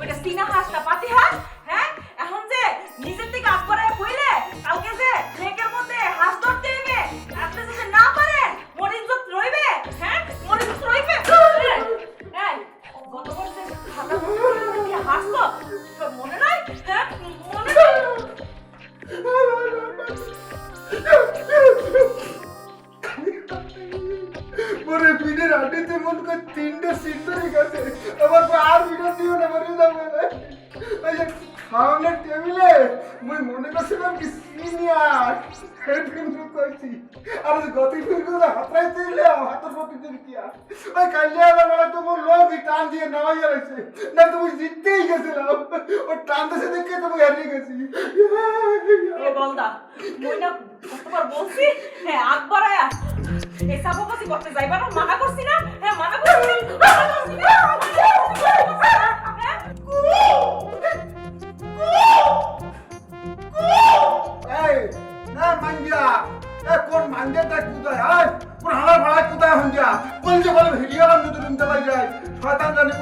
ওইটা সিনা হাঁস পাতি হাঁস হ্যাঁ? এখন যে নিজের থেকে আগ করে কইলে কালকে যে লেকের মধ্যে হাঁস ধরতে হইবে আপনি যদি না পারেন, মরিচ যত রইবে হ্যাঁ? মরিচ রইবে? এই, গত বছর খাতা তো? মনে নাই? হ্যাঁ? মনে নাই? ওরে পিঠের আড্ডিতে মন করে তিনটে সিন্দুরি গেছে। খাওয়ানোর টেবিলে মুই মনে করছিলাম কি সিনিয়র কিন্তু কইছি আর গতি ফিরগুলো হাতরাই দিলে হাতের প্রতি আর? ওই কালিয়া বেলা তো মোর লোক টান দিয়ে নামাইয়া রয়েছে না, তুমি জিততেই গেছিলাম ও টান দেশে দেখে তুমি হারিয়ে গেছি। এ বলদা, মই না কতবার বলছি হ্যাঁ আকবর আয়া। এই সাবাবাসি করতে যাইবা না, মানা করছি না? না মাঞ্জা? এ কোন মাঞ্জাটা কোথায় আয় কোন হালা ভাড়া কোথায় হঞ্জা যে বলে ভিডিও যায়। শয়তান জানি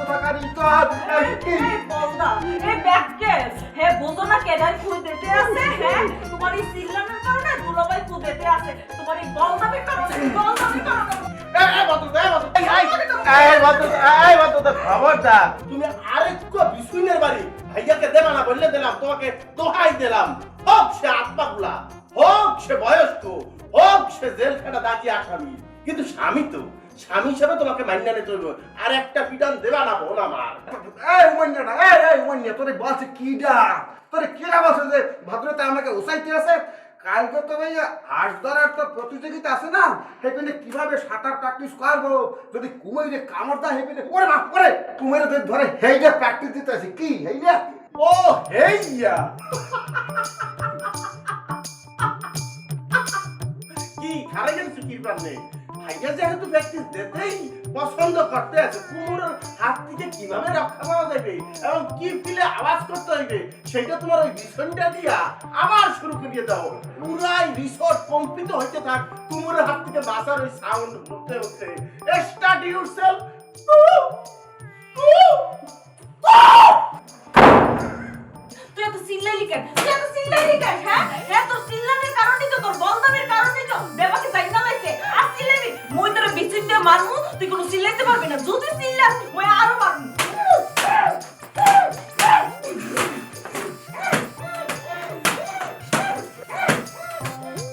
হ্যাঁ বোঝো না কেডাই ফুল দিতে আছে হ্যাঁ তোমার এই সিল্লানের কারণে দুলাভাই ফুল দিতে আছে। তোমার এই বলদামের কারণে বলদামের কারণে। খবরদার। তুমি আরেকটু বিশুইনের বাড়ি। ভাইয়াকে দেবা না বললে দিলাম তোমাকে দোহাই দিলাম। হোক সে আত্মাগুলা। সে বয়স্ক হোক সে জেল খাটা দাঁড়ি আসামি কিন্তু স্বামী তো। স্বামী হিসেবে তোমাকে মান্য নিতে হইব। আর একটা পিটান দেবা না বোন আমার। এই উমান্যাটা এই এই উমান্যা তোরে বলছে কিডা তোরে কেডা বলছে যে ভদ্রতা আমাকে উসাইতে আছে? কালকে তো ভাই হাঁস ধরার তো প্রতিযোগিতা আছে না? সেখানে কীভাবে সাঁতার প্র্যাকটিস করব? যদি কুমাইরে কামড় দেয় সেখানে ওরে না ওরে! কুমাইরে ধরে হেইটা প্র্যাকটিস দিতে আছে। কি হেইটা ও হেইয়া গেল চুকির ভাইয়া যেহেতু প্র্যাকটিস দিতেই পছন্দ করতে আছে কুমোরের হাত থেকে কীভাবে রক্ষা পাওয়া যাবে এবং কি ফিলে আওয়াজ করতে হইবে সেটা তোমার ওই ভীষণটা দিয়া আবার শুরু করিয়ে দাও। পুরাই রিসোর্ট কম্পিত হইতে থাক কুমোরের হাত থেকে বাঁচার ওই সাউন্ড হতে হতে স্টার্ট ইউরসেলফ তুই এত চিল্লাইলি কেন? তুই এত চিল্লাইলি কেন? হ্যাঁ? হ্যাঁ তোর মারমু? তুই কোনো চিল্লাইতে পারবি না। যদি চিল্লাস ওই আরও মারমু।